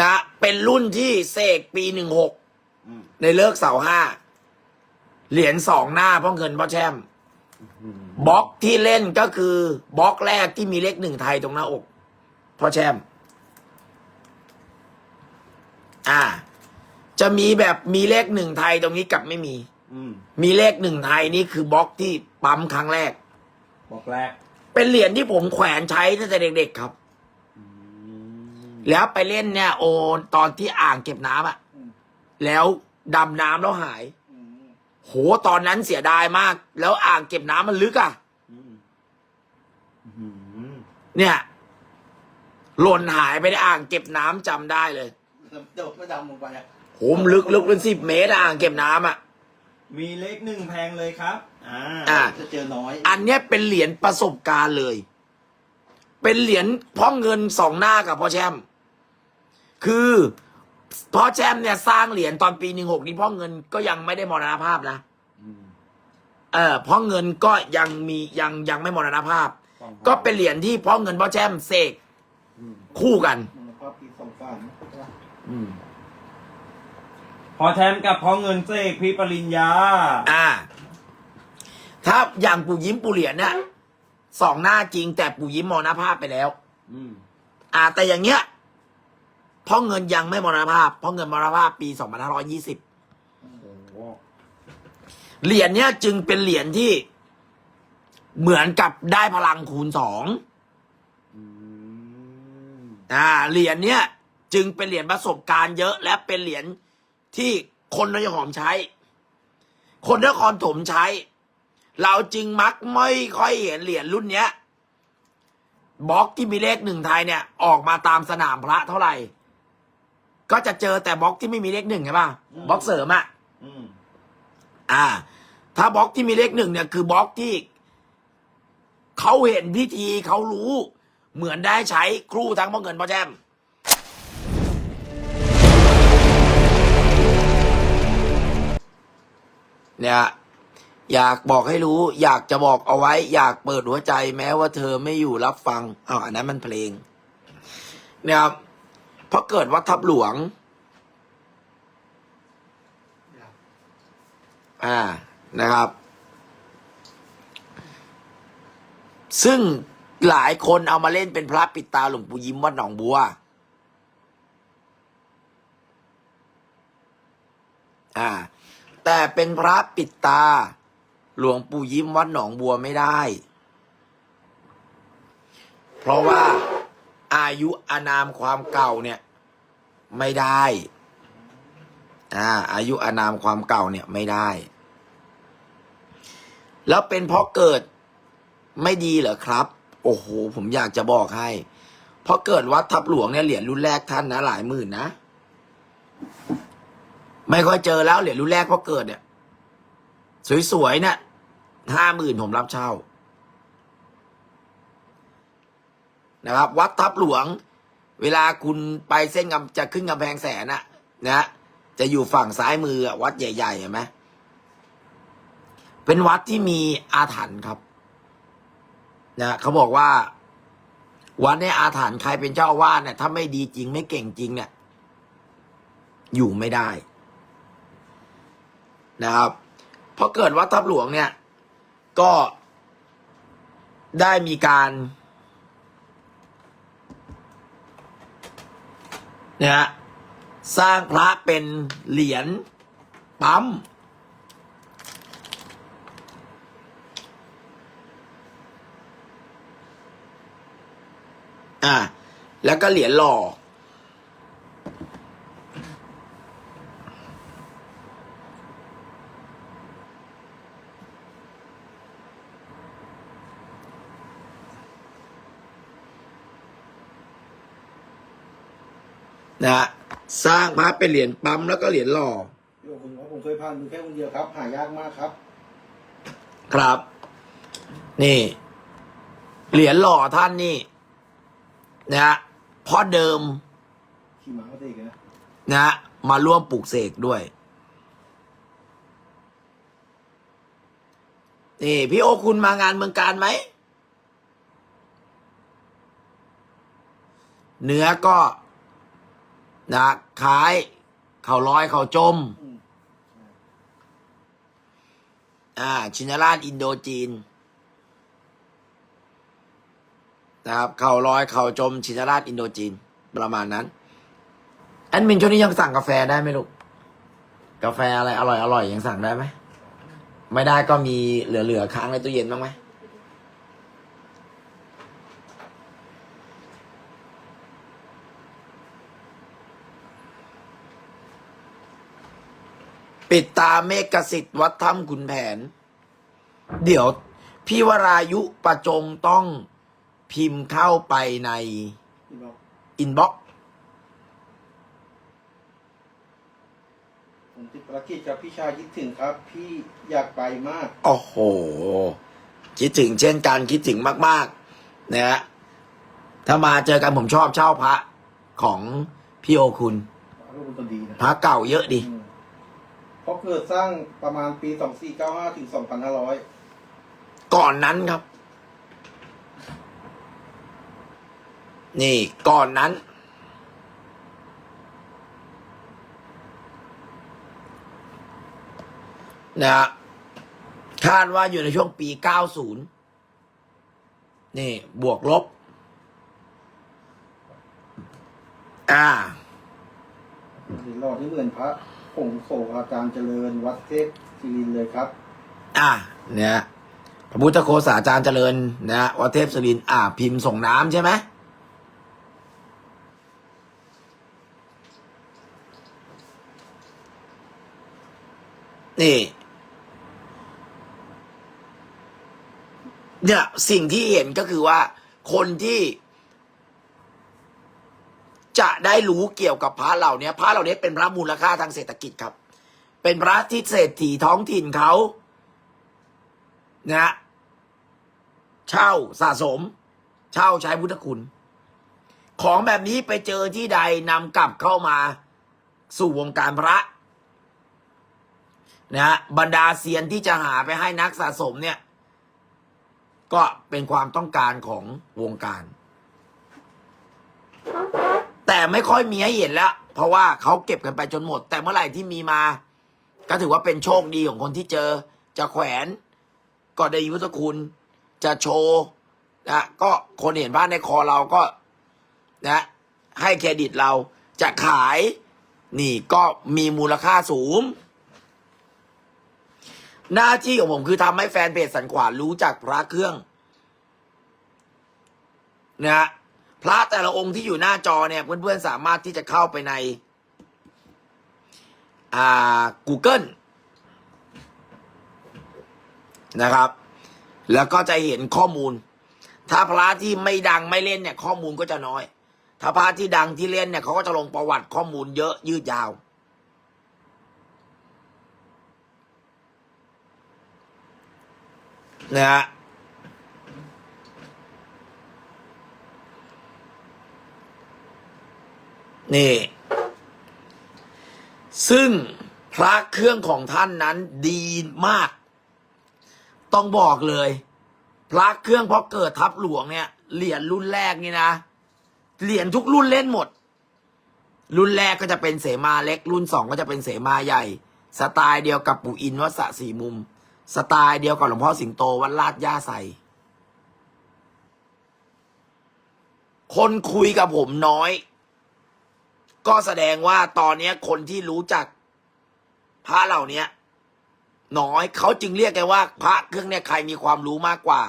นะเป็นรุ่นที่เสกปีหนึ่งหกอืมในเลิกเสาห้าเหรียญสองหน้าพ่อเงินพ่อแช่มบล็อกที่เล่นก็คือบล็อกแรกที่มีเลขหนึ่งไทยตรงหน้าอกพ่อแช่มอ่า จะมีแบบมีเลขหนึ่งไทยตรงนี้กับไม่มีอืมมีเลขหนึ่งไทยนี่คือบล็อกที่ปั๊มครั้งแรกบอกแรก เป็นเหรียญที่ผมแขวนใช้ตั้งแต่เด็กๆครับอืม แล้วไปเล่นเนี่ย โอตอนที่อ่างเก็บน้ำอะอืม แล้วดำน้ำแล้วหาย อืมโหตอนนั้นเสียดายมาก แล้วอ่างเก็บน้ำมันลึกอะอืมอืมเนี่ย หล่นหายไปในอ่างเก็บน้ำจำได้เลยเดี๋ยวไม่ดำลงไปอะโหมนลึกลึกเป็นสิบเมตรอะอ่างเก็บน้ำอะมีเลขหนึ่งแพงเลยครับ อ่าอ่าจะเจอน้อยอันเนี้ยเป็นเหรียญประสบการณ์เลย เป็นเหรียญพ่อเงินสองหน้ากับพ่อแชมป์ คือพ่อแชมป์เนี่ยสร้างเหรียญตอนปีหนึ่งหกนี้พ่อเงินก็ยังไม่ได้มรณภาพนะอืมเออพ่อเงินก็ยังมียังยังไม่มรณภาพ ก็เป็นเหรียญที่พ่อเงินพ่อแชมป์เสกอืมคู่กันมันภาพปีสองสามใช่ปะอืมพอแทมกับพอเงินเสกพี่ปริญญา อ่า ถ้าอย่างปู่ยิ้มปู่เหรียญเนี่ยสองหน้าจริงแต่ปู่ยิ้มมรณภาพไปแล้ว อืม อ่า แต่อย่างเงี้ย พ่อเงินยังไม่มรณภาพพ่อเงินมรณภาพปีสองพันห้าร้อยี่สิบเหรียญเนี้ยจึงเป็นเหรียญที่เหมือนกับได้พลังคูณสองอ่า เหรียญเนี้ยจึงเป็นเหรียญประสบการณ์เยอะ และเป็นเหรียญที่คนนครหอมใช้ คนนครถมใช้ เราจึงมักไม่ค่อยเห็นเหรียญรุ่นเนี้ยบล็อกที่มีเลขหนึ่งไทยเนี่ย ออกมาตามสนามพระเท่าไหร่ ก็จะเจอแต่บล็อกที่ไม่มีเลขหนึ่งใช่ป่ะบล็อกเสริมอะอืมอ่า ถ้าบล็อกที่มีเลขหนึ่งเนี่ยคือบล็อกที่เขาเห็นพิธีเขารู้ เหมือนได้ใช้ครูทั้งพ่อเงินพ่อแจมเนี่ยอยากบอกให้รู้ อยากจะบอกเอาไว้ อยากเปิดหัวใจแม้ว่าเธอไม่อยู่รับฟังอ้าวอันนั้นมันเพลง เนี่ยครับ เพราะเกิดวัดทับหลวง อ่านะครับ ซึ่งหลายคนเอามาเล่นเป็นพระปิดตาหลวงปู่ยิ้มวัดหนองบัว อ่า แต่เป็นพระปิดตา หลวงปู่ยิ้มวัดหนองบัวไม่ได้ เพราะว่าอา ยุอานามความเก่าเนี่ยไม่ได้อ่าอายุอานามความเก่าเนี่ยไม่ได้ แล้วเป็นเพราะเกิดไม่ดีเหรอครับ โอ้โห ผมอยากจะบอกให้ เพราะเกิดวัดทับหลวงเนี่ยเหรียญรุ่นแรกท่านนะหลายหมื่นนะ ไม่ค่อยเจอแล้วเหรียญรุ่นแรกเพราะเกิดเนี่ย สวยๆเนี่ยห้าหมื่นผมรับเช่า นะครับ วัดทับหลวง เวลาคุณไปเส้นกำจะขึ้นกำแพงแสนอะนะจะอยู่ฝั่งซ้ายมือวัดใหญ่ๆเห็นไหมเป็นวัดที่มีอาถรรพ์ครับนะเขาบอกว่าวัดในอาถรรพ์ใครเป็นเจ้าอาวาสเนี่ยถ้าไม่ดีจริงไม่เก่งจริงเนี่ย อยู่ไม่ได้ นะครับเพราะเกิดวัดทับหลวงเนี่ย ก็ได้มีการ นี่ยฮะสร้างพระเป็นเหรียญปั๊มอ่าแล้วก็เหรียญหล่อ นะฮะสร้างพระเป็นเหรียญปั๊มแล้วก็เหรียญหล่อพี่บอกคุณว่าผมเคยผ่านดูแค่คนเดียวครับ หายากมากครับ ครับ นี่ เหรียญหล่อท่านนี่นะฮะพ่อเดิมขี่ม้าก็ตีกันนะนะฮะมาร่วมปลูกเสกด้วย นี่พี่โอคุณมางานเมืองการไหม เนื้อก็ นะคล้ายเข่าลอยเข่าจม อ่า ชินราชอินโดจีน นะครับ เข่าลอยเข่าจม ชินราชอินโดจีน ประมาณนั้นแอดมินช่วงนี้ยังสั่งกาแฟได้ไหมลูก กาแฟอะไรอร่อยอร่อยยังสั่งได้ไหม ไม่ได้ก็มีเหลือๆค้างในตู้เย็นบ้างไหม ปิดตาเมฆสิทธิ์วัดถ้ำขุนแผน เดี๋ยวพี่วรายุประจงต้องพิมพ์เข้าไปในพี่บอกอินบ็อกซ์ผมติดภารกิจครับพี่ชายคิดถึงครับ พี่อยากไปมาก โอ้โห คิดถึงเช่นกันคิดถึงมาก ๆ นะฮะถ้ามาเจอกันผมชอบเช่าพระของพี่โอคุณลูกเป็นคนดีนะพระเก่าเยอะดิอืม เพราะเกิดสร้างประมาณปี 2495 ถึง 2500 ก่อนนั้นครับ นี่ก่อนนั้น นะฮะคาดว่าอยู่ในช่วงปี 90 นี่ บวกลบ อ่าหรือหล่อที่เหมือนพระ ผงโสอาจารย์เจริญวัดเทพศิรินเลยครับ อ่าเนี่ยพระพุทธโคสาจารย์เจริญนะฮะวัดเทพสุรินอ่าพิมพ์ส่งน้ำใช่ไหมนี่เนี่ยสิ่งที่เห็นก็คือว่าคนที่ จะได้รู้เกี่ยวกับพระเหล่านี้พระเหล่านี้เป็นพระมูลค่าทางเศรษฐกิจครับ เป็นพระที่เศรษฐีท้องถิ่นเขานะเช่าสะสม เช่าใช้พุทธคุณ ของแบบนี้ไปเจอที่ใดนำกลับเข้ามาสู่วงการพระนะฮะบรรดาเซียนที่จะหาไปให้นักสะสมเนี่ย ก็เป็นความต้องการของวงการ แต่ไม่ค่อยมีให้เห็นแล้ว เพราะว่าเขาเก็บกันไปจนหมด แต่เมื่อไหร่ที่มีมา ก็ถือว่าเป็นโชคดีของคนที่เจอ จะแขวนก็ได้ยุทธคุณ จะโชว์นะก็คนเห็นบ้านในคอเราก็นะให้เครดิตเราจะขาย นี่ก็มีมูลค่าสูง หน้าที่ของผมคือทำให้แฟนเพจสันขวานรู้จักพระเครื่อง นะฮะ พระแต่ละองค์ที่อยู่หน้าจอเนี่ย เพื่อนๆสามารถที่จะเข้าไปในอ่า Google นะครับ แล้วก็จะเห็นข้อมูล ถ้าพระที่ไม่ดังไม่เล่นเนี่ย ข้อมูลก็จะน้อย ถ้าพระที่ดังที่เล่นเนี่ยเขาก็จะลงประวัติข้อมูลเยอะยืดยาวนะฮะ นี่ ซึ่งพระเครื่องของท่านนั้นดีมาก ต้องบอกเลย พระเครื่องพอเกิดทับหลวงเนี่ยเหรียญรุ่นแรกนี่นะเหรียญทุกรุ่นเล่นหมด รุ่นแรกก็จะเป็นเสมาเล็ก รุ่นสองก็จะเป็นเสมาใหญ่ สไตล์เดียวกับปู่อินวัดสะสีมุม สไตล์เดียวกับหลวงพ่อสิงโตวัดลาดย่าใสคนคุยกับผมน้อย ก็แสดงว่าตอนเนี้ยคนที่รู้จักพระเหล่าเนี้ยน้อยเขาจึงเรียกกันว่า พระเครื่องเนี่ยใครมีความรู้มากกว่า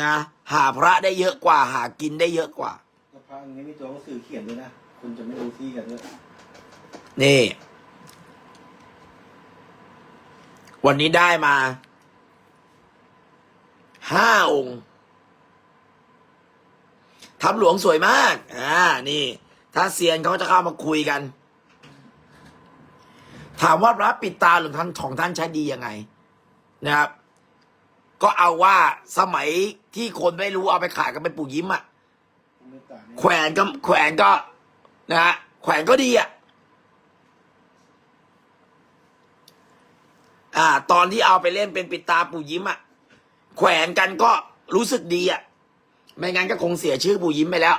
นะ หาพระได้เยอะกว่า หากินได้เยอะกว่าแล้วพระองค์นี้มีตัวหนังสือเขียนด้วยนะคุณจะไม่รู้ที่กันด้วยนี่ วันนี้ได้มาห้าองค์ ทับหลวงสวยมาก อ่า นี่ ถ้าเซียนเขาจะเข้ามาคุยกัน ถามว่าพระปิดตาหรือท่านของท่านใช้ดียังไง นะครับ ก็เอาว่าสมัยที่คนไม่รู้เอาไปขายกันเป็นปู่ยิ้มอะไม่ต่างเนี่ยแขวนก็แขวนก็ นะฮะ แขวนก็ดีอะ อ่า ตอนที่เอาไปเล่นเป็นปิดตาปู่ยิ้มอะ แขวนกันก็รู้สึกดีอะ ไม่งั้นก็คงเสียชื่อปู่ยิ้มไปแล้ว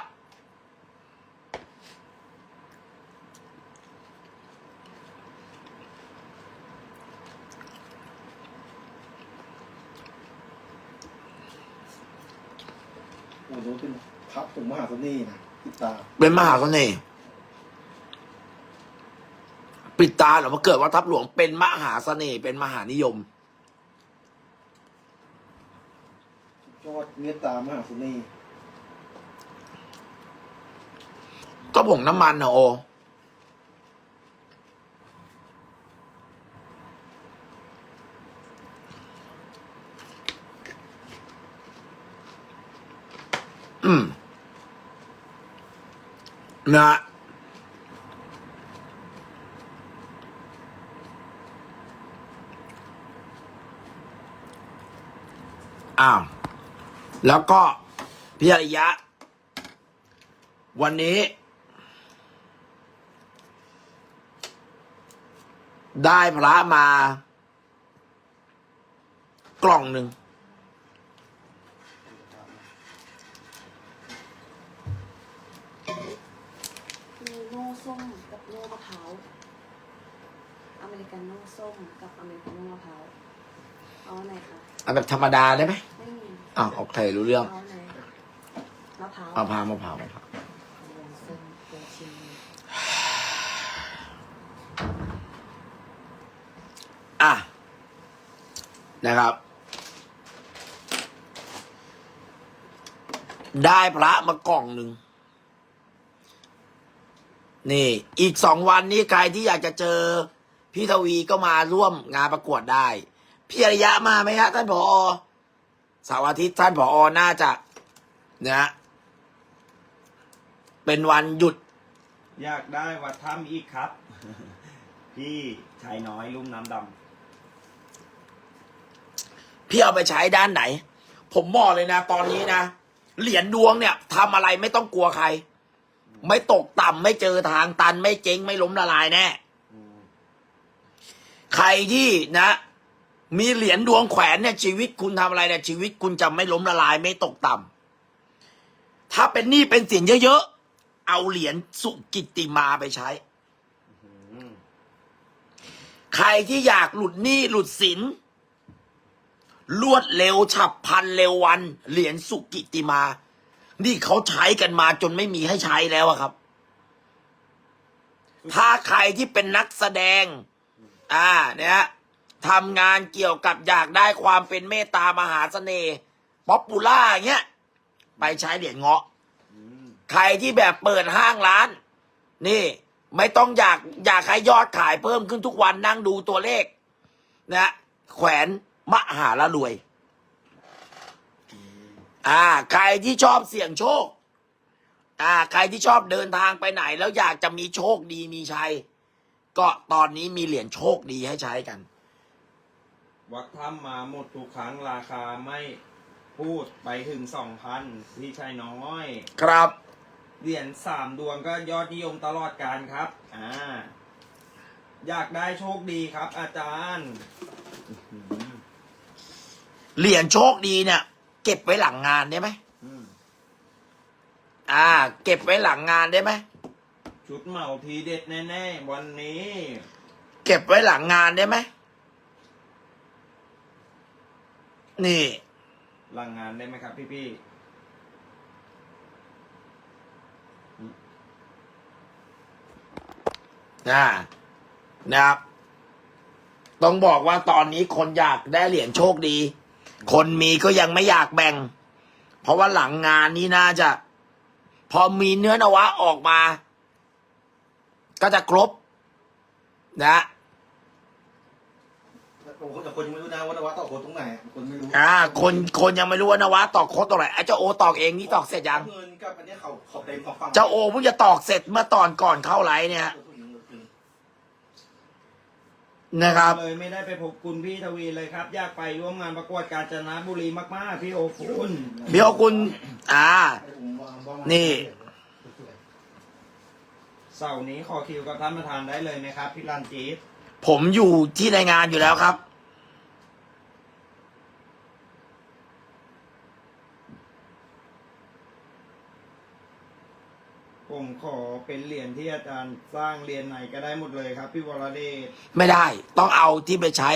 โอ้โหเป็นพับผมมหาเสน่ห์นะติดตาเป็นมหาเสน่ปิตาเหรอมาเกิดว่าทับหลวงเป็นมหาเสน่ห์เป็นมหานิยม เมตตามหาเสน่ห์ก็ผงน้ำมันนะโอ อืม นะอ้าว แล้วก็พี่อริยะ วันนี้ ได้พระมา กล่องหนึ่ง มีโน่ส้มกับโน่มะพร้าวอเมริกันโน่ส้มกับอเมริกันโน่มะพร้าวเอาอันไหนคะ เอาแบบธรรมดาได้ไหมไม่มีอ้าวโอเครู้เรื่องเอาอันไหนมะพร้าวมะพร้าวมะพร้าวมะพร้าวลองส้มตัวชิมอะนะครับ ได้พระมากล่องหนึ่ง นี่ อีกสองวันนี้ใครที่อยากจะเจอพี่ทวีก็มาร่วมงานประกวดได้ พี่อริยะมาไหมฮะท่านผอเสาร์อาทิตย์ท่านผอน่าจะนะฮะเป็นวันหยุด อยากได้วัดถ้ำอีกครับ พี่ชายน้อยลุ่มน้ำดพี่เอาไปใช้ด้านไหน ผมบอกเลยนะ ตอนนี้นะ เหรียญดวงเนี่ยทำอะไรไม่ต้องกลัวใคร ไม่ตกต่ำไม่เจอทางตัน ไม่เจ๊งไม่ล้มละลายแน่ำอืม ใครที่นะ มีเหรียญดวงแขวนเนี่ยชีวิตคุณทำอะไรเนี่ยชีวิตคุณจะไม่ล้มละลายไม่ตกต่ำถ้าเป็นหนี้เป็นสินเยอะๆ เอาเหรียญสุกิติมาไปใช้ ใครที่อยากหลุดหนี้หลุดสินรวดเร็วฉับพันเร็ววัน เหรียญสุกิติมา นี่เขาใช้กันมาจนไม่มีให้ใช้แล้วอะครับ ถ้าใครที่เป็นนักแสดง อ่า เนี่ย ทำงานเกี่ยวกับอยากได้ความเป็นเมตตามหาเสน่ห์ป๊อปปูล่าอย่างเงี้ยไปใช้เหรียญเงาะ ใครที่แบบเปิดห้างร้าน นี่ ไม่ต้องอยากอยากให้ยอดขายเพิ่มขึ้นทุกวันนั่งดูตัวเลข นะแขวนมหาละรวย อ่า ใครที่ชอบเสี่ยงโชค อ่า ใครที่ชอบเดินทางไปไหน แล้วอยากจะมีโชคดีมีชัย ก็ตอนนี้มีเหรียญโชคดีให้ใช้กัน วัดถ้ำมาหมดทุกครั้งราคาไม่พูดไปถึงสองพันพี่ชายน้อย ครับ เหรียญสามดวงก็ยอดนิยมตลอดการครับ อ่า อยากได้โชคดีครับ อาจารย์อื้อหือเหรียญโชคดีเนี่ย เก็บไว้หลังงานได้ไหมอืมอ่า เก็บไว้หลังงานได้ไหมชุดเหมาทีเด็ดแน่ๆวันนี้ เก็บไว้หลังงานได้ไหม นี่หลังงานได้ไหมครับพี่พี่นะนะครับ ต้องบอกว่าตอนนี้คนอยากได้เหรียญโชคดี คนมีก็ยังไม่อยากแบ่ง เพราะว่าหลังงานนี้น่าจะ พอมีเนื้อนวะออกมา ก็จะครบ นะโอ้โห แต่คนยังไม่รู้นะว่านวัดต่อคนตรงไหนคนไม่รู้อ่า คนคนยังไม่รู้ว่านวะตอกโคตรตรงไหนไอ้เจ้าโอตอกเองนี่ตอกเสร็จยัง เงินกับอันเนี้ยเขาเขาเต็มของฟังเจ้าโอเพิ่งจะตอกเสร็จเมื่อตอนก่อนเข้าไลฟ์เนี่ยนะครับ เลยไม่ได้ไปพบคุณพี่ทวีเลยครับ อยากไปร่วมงานประกวดกาญจนบุรีมากๆ พี่โอคุณพี่โอคุณ อ่า นี่ เสาร์นี้ขอคิวกับท่านประธานได้เลยนะครับ พี่ลันจีดผมอยู่ที่ในงานอยู่แล้วครับ ผมขอเป็นเหรียญที่อาจารย์สร้างเหรียญไหนก็ได้หมดเลยครับ พี่วรเดชไม่ได้ ต้องเอาที่ไปใช้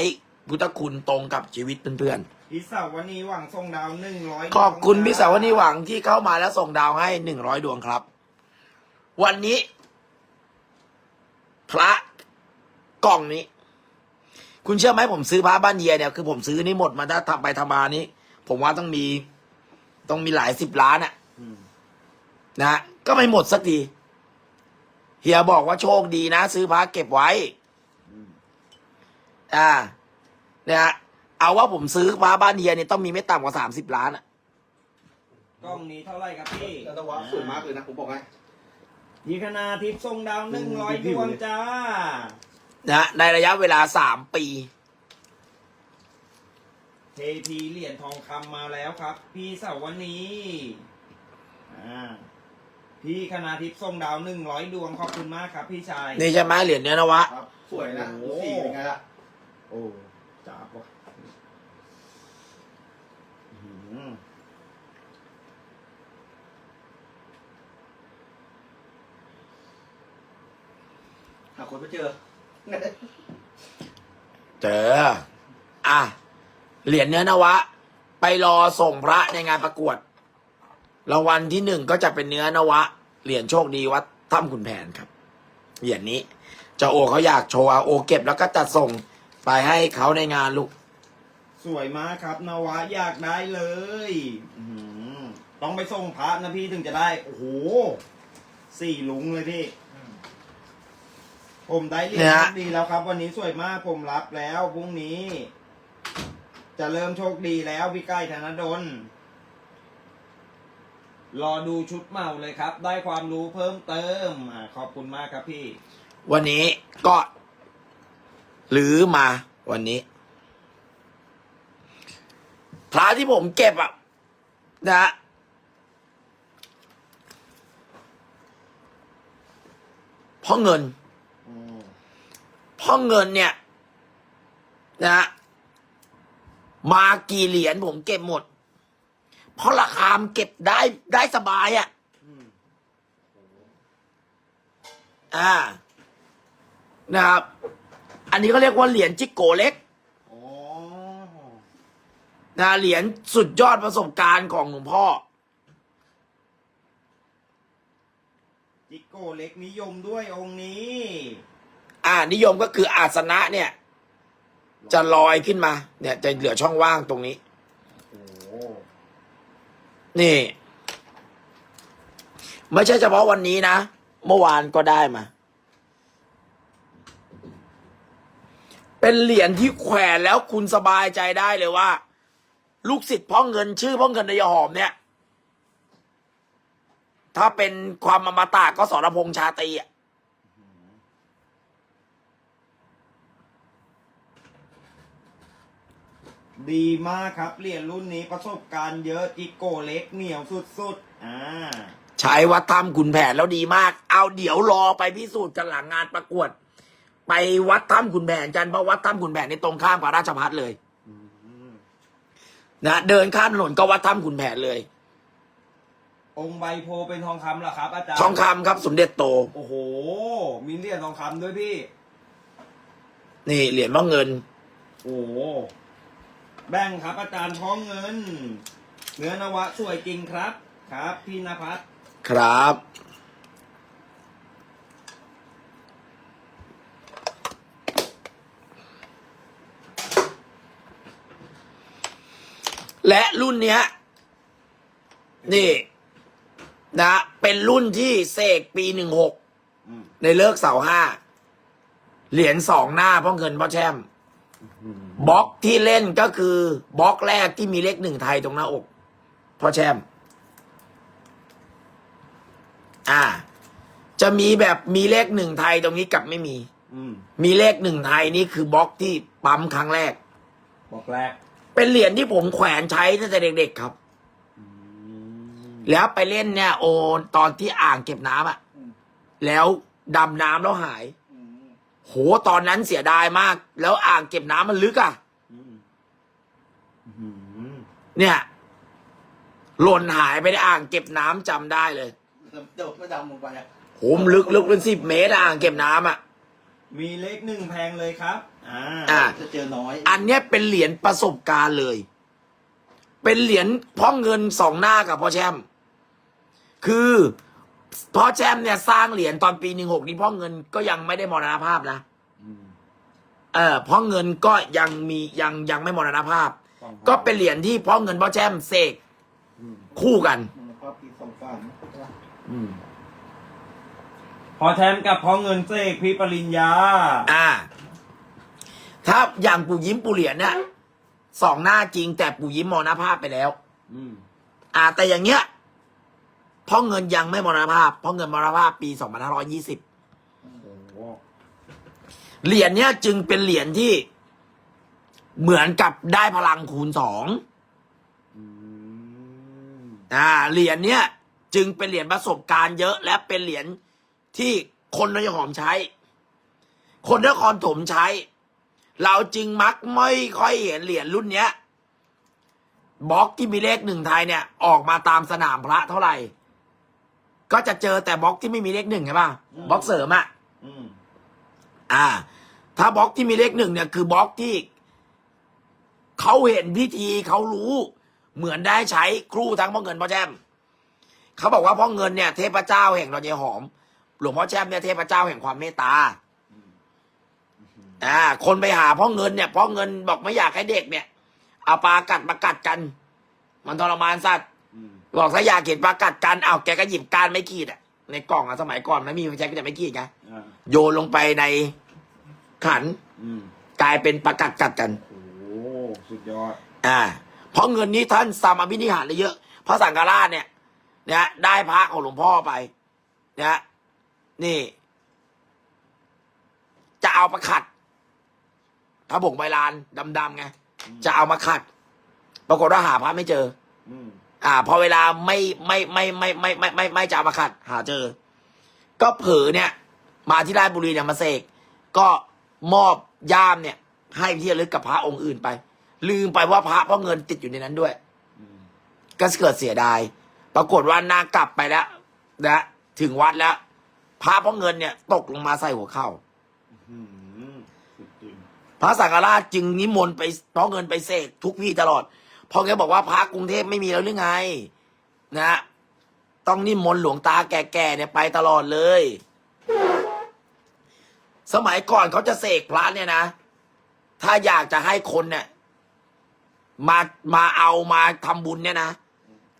พุทธคุณตรงกับชีวิตเพื่อนพี่สาววันนี้หวังส่งดาวหนึ่งร้อยๆขอบคุณพี่สาวนิหวังที่เข้ามาแล้วส่งดาวให้หนึ่งร้อยดวงครับ วันนี้ พระกล่องนี้ คุณเชื่อไหมผมซื้อพระบ้านเยียเนี่ยคือผมซื้อนี่หมดมาถ้าทำไปทำมานี้ ผมว่าต้องมี ต้องมีหลายสิบล้านอะอืมนะฮะ ก็ไม่หมดสักทีเฮียบอกว่าโชคดีนะ ซื้อพระเก็บไว้อืมอ่า เนี่ยฮะเอาว่าผมซื้อพระบ้านเฮียเนี่ยต้องมีไม่ต่ำกว่าสามสิบล้านอะกล้องนี้เท่าไหร่ครับพี่แล้วตะวะสวยมากเลยนะผมบอกให้พี่คณาทิพย์ส่งดาวหนึ่งร้อยดวงจ้านะฮะในระยะเวลาสามปี เทพีเหรียญทองคำมาแล้วครับ พี่สาววันนี้ อ่า พี่คณาทิพย์ส่งดาวหนึ่งร้อยดวงขอบคุณมากครับพี่ชายนี่ใช่ไหมเหรียญเนี้ยนะวะ ครับ สวยนะโอ้ดูโห สีเป็นไงล่ะ โอ้จ้าบว่ะอื้อหือหาคนไม่เจอ เจอ อะ เหรียญเนื้อนวะ ไปรอส่งพระในงานประกวด รางวัลที่หนึ่งก็จะเป็นเนื้อนวะ เหรียญโชคดีวัดถ้ำขุนแผนครับเหรียญนี้เจ้าโอเขาอยากโชว์เอาโอเก็บแล้วก็จัดส่งไปให้เขาในงานลูก สวยมากครับนวะอยากได้เลยอื้อหือต้องไปส่งพระนะพี่ถึงจะได้ โอ้โหสี่ลุงเลยพี่ ผมได้เหรียญเนี่ยฮะโชคดีแล้วครับ วันนี้สวยมากผมรับแล้วพรุ่งนี้ จะเริ่มโชคดีแล้วพี่ใกล้ธนดล รอดูชุดเมาเลยครับ ได้ความรู้เพิ่มเติมอาขอบคุณมากครับพี่ วันนี้ก็หรือมาวันนี้ พระที่ผมเก็บอะ นะเพ่อเงินเพ่อเงินเนี่ย นะมากี่เหรียญผมเก็บหมด เพราะราคามนเก็บได้ได้สบายอะ่ะ อ่า นะครับ อันนี้เขาเรียกว่าเหรียญจิกโกเล็กอ๋อนะเหรียญสุดยอดประสบการณ์ของหลวงพ่อ จิโก้เล็กนิยมด้วยองค์นี้อ่า นิยมก็คืออาสนะเนี่ย จะลอยขึ้นมา เนี่ย จะเหลือช่องว่างตรงนี้โอ้โห นี่ ไม่ใช่เฉพาะวันนี้นะ เมื่อวานก็ได้มา เป็นเหรียญที่แขวนแล้วคุณสบายใจได้เลยว่า ลูกศิษย์พ่อเงินชื่อพ่อเงินนายหอมเนี่ย ถ้าเป็นความอมตะก็สรพงษ์ชาตรีอะ ดีมากครับเหรียญรุ่นนี้ประสบการณ์เยอะจิโก้เล็กเหนียวสุดๆอ่าใช้วัดถ้ำขุนแผนแล้วดีมาก เอาเดี๋ยวรอไปพิสูจน์กันหลังงานประกวด ไปวัดถ้ำขุนแผนกันเพราะวัดถ้ำขุนแผนในตรงข้ามกับราชพัฒเลยนะเดินข้ามถนนก็วัดถ้ำขุนแผนเลย องค์ใบโพเป็นทองคำเหรอครับอาจารย์ทองคำครับสมเด็จโต โอ้โห มีเหรียญทองคำด้วยพี่ นี่เหรียญพ่อเงิน โอ้โห แบ่งครับอาจารย์ท้องเงิน เนื้อนวะสวยจริงครับ ครับ พี่นภัสครับ และรุ่นเนี้ย นี่ นะ เป็นรุ่นที่เสกปีหนึ่งหกอืมในเลิกเสาห้า เหรียญสองหน้าพ่อเงินพ่อแช่ม บล็อกที่เล่นก็คือบล็อกแรกที่มีเลขหนึ่งไทยตรงหน้าอกพ่อแช่มอ่า จะมีแบบมีเลขหนึ่งไทยตรงนี้กับไม่มีอืมมีเลขหนึ่งไทยนี่คือบล็อกที่ปั๊มครั้งแรกบอกแรก เป็นเหรียญที่ผมแขวนใช้ตั้งแต่เด็กๆครับอืมแล้วไปเล่นเนี่ย โอตอนที่อ่างเก็บน้ำอะอืมแล้วดำน้ำแล้วหายอืม โหตอนนั้นเสียดายมาก แล้วอ่างเก็บน้ำมันลึกอะอืมอืมเนี่ย หล่นหายไปในอ่างเก็บน้ำจำได้เลยเดี๋ยวไม่ดำลงไปอะโหมนลึกลึกเป็นสิบเมตรอะอ่างเก็บน้ำอะมีเลขหนึ่งแพงเลยครับ อ่า อ่า จะเจอน้อยอันเนี้ยเป็นเหรียญประสบการณ์เลย เป็นเหรียญพ่อเงินสองหน้ากับพ่อแชมป์คือ พ่อแชมป์เนี่ยสร้างเหรียญตอนปีหนึ่งหกนี้พ่อเงินก็ยังไม่ได้มรณภาพนะอืมเออพ่อเงินก็ยังมียังยังไม่มรณภาพสองพัก็เป็นเหรียญที่พ่อเงินพ่อแชมป์เสกอืมคู่กันมันภาพปีสองสามใช่ปะอืมพอแทมกับพ่อเงินเสกพี่ปริญญา อ่า ถ้าอย่างปู่ยิ้มปู่เหรียญเนี่ยสองหน้าจริงแต่ปู่ยิ้มมรณภาพไปแล้ว อืม อ่า แต่อย่างเงี้ย พ่อเงินยังไม่มรณภาพพ่อเงินมรณภาพปีสองพันห้าร้อยี่สิบเหรียญเนี้ยจึงเป็นเหรียญที่เหมือนกับได้พลังคูณสองอ่า เหรียญเนี้ยจึงเป็นเหรียญประสบการณ์เยอะ และเป็นเหรียญที่คนนครหอมใช้ คนนครถมใช้ เราจึงมักไม่ค่อยเห็นเหรียญรุ่นเนี้ยบล็อกที่มีเลขหนึ่งไทยเนี่ย ออกมาตามสนามพระเท่าไหร่ ก็จะเจอแต่บล็อกที่ไม่มีเลขหนึ่งใช่ป่ะบล็อกเสริมอะอืมอ่า ถ้าบล็อกที่มีเลขหนึ่งเนี่ยคือบล็อกที่เขาเห็นพิธีเขารู้ เหมือนได้ใช้ครูทั้งพ่อเงินพ่อแช่มเขาบอกว่าพ่อเงินเนี่ยเทพเจ้าแห่งดอนยายหอม หลวงพ่อแช่มเนี่ยเทพเจ้าแห่งความเมตตาอ่า คนไปหาพ่อเงินเนี่ยพ่อเงินบอกไม่อยากให้เด็กเนี่ยเอาปลากัดมากัดกัน มันทรมานสัตว์อืม บอกถ้าอยากเห็นปลากัดกันเอาวแกก็หยิบการไม่ขีดอะในกล่องอะสมัยก่อนไม่มีไฟแช็กก็จะไม่ขีดไงอ่าโยนลงไปในขันอืมกลายเป็นประกัดกัดกัน โอ้โหสุดยอด อ่าเพราะเงินนี้ท่านสามอภินิหารได้เยอะพระสังฆราชเนี่ยนะได้พระของหลวงพ่อไปนะนี่ จะเอามาขัดพระบงใบลานดำๆไง จะเอามาขัด ปรากฏว่าหาพระไม่เจอ อืม อ่า พอเวลาไม่ไม่ไม่ไม่ไม่ไม่ไม่ไม่จะเอามาขัด หาเจอ ก็เผลอเนี่ย มาที่ราชบุรีเนี่ยมาเสกก็มอบย่ามเนี่ย ให้ที่ระลึกกับพระองค์อื่นไป ลืมไปว่าพระพ่อเงินติดอยู่ในนั้นด้วยอืมก็เกิดเสียดาย ปรากฏว่านางกลับไปแล้วนะถึงวัดแล้วพระพ่อเงินเนี่ย ตกลงมาใส่หัวเข่าอืมสุดจริงพระสังฆราชจึงนิมนต์ไปพ่อเงินไปเสกทุกพี่ตลอดเพอแกบอกว่าพระกรุงเทพไม่มีแล้วหรือไง นะ ต้องนิมนต์หลวงตาแก่ๆเนี่ยไปตลอดเลย สมัยก่อนเขาจะเสกพระเนี่ยนะ ถ้าอยากจะให้คนเนี่ย มามาเอามาทำบุญเนี่ยนะ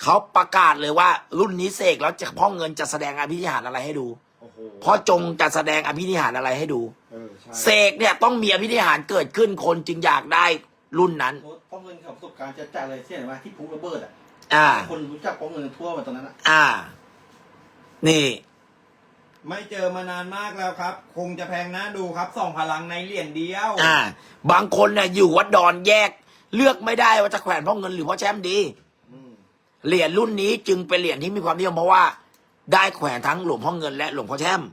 เขาประกาศเลยว่า รุ่นนี้เสกแล้วจะพ่อเงินจะแสดงอภินิหารอะไรให้ดูโอ้โหพ่อจงจะแสดงอภินิหารอะไรให้ดูเออใช่เสกเนี่ยต้องมีอภินิหารเกิดขึ้นคนจึงอยากได้ รุ่นนั้น เพราะเงินเขาประสบการณ์จะจ่ายอะไรเช่นว่าที่ภูระเบิดอะอ่า คนรู้จักเพราะเงินทั่วมาตอนนั้นอะอ่า นี่ ไม่เจอมานานมากแล้วครับ คงจะแพงน่าดูครับส่องพลังในเหรียญเดียว อ่า บางคนเนี่ยอยู่วัดดอนแยก เลือกไม่ได้ว่าจะแขวนพ่อเงินหรือพ่อแชมป์ดี อืมเหรียญรุ่นนี้จึงเป็นเหรียญที่มีความนิยมเพราะว่า ได้แขวนทั้งหลวงพ่อเงินและหลวงพ่อแชมป์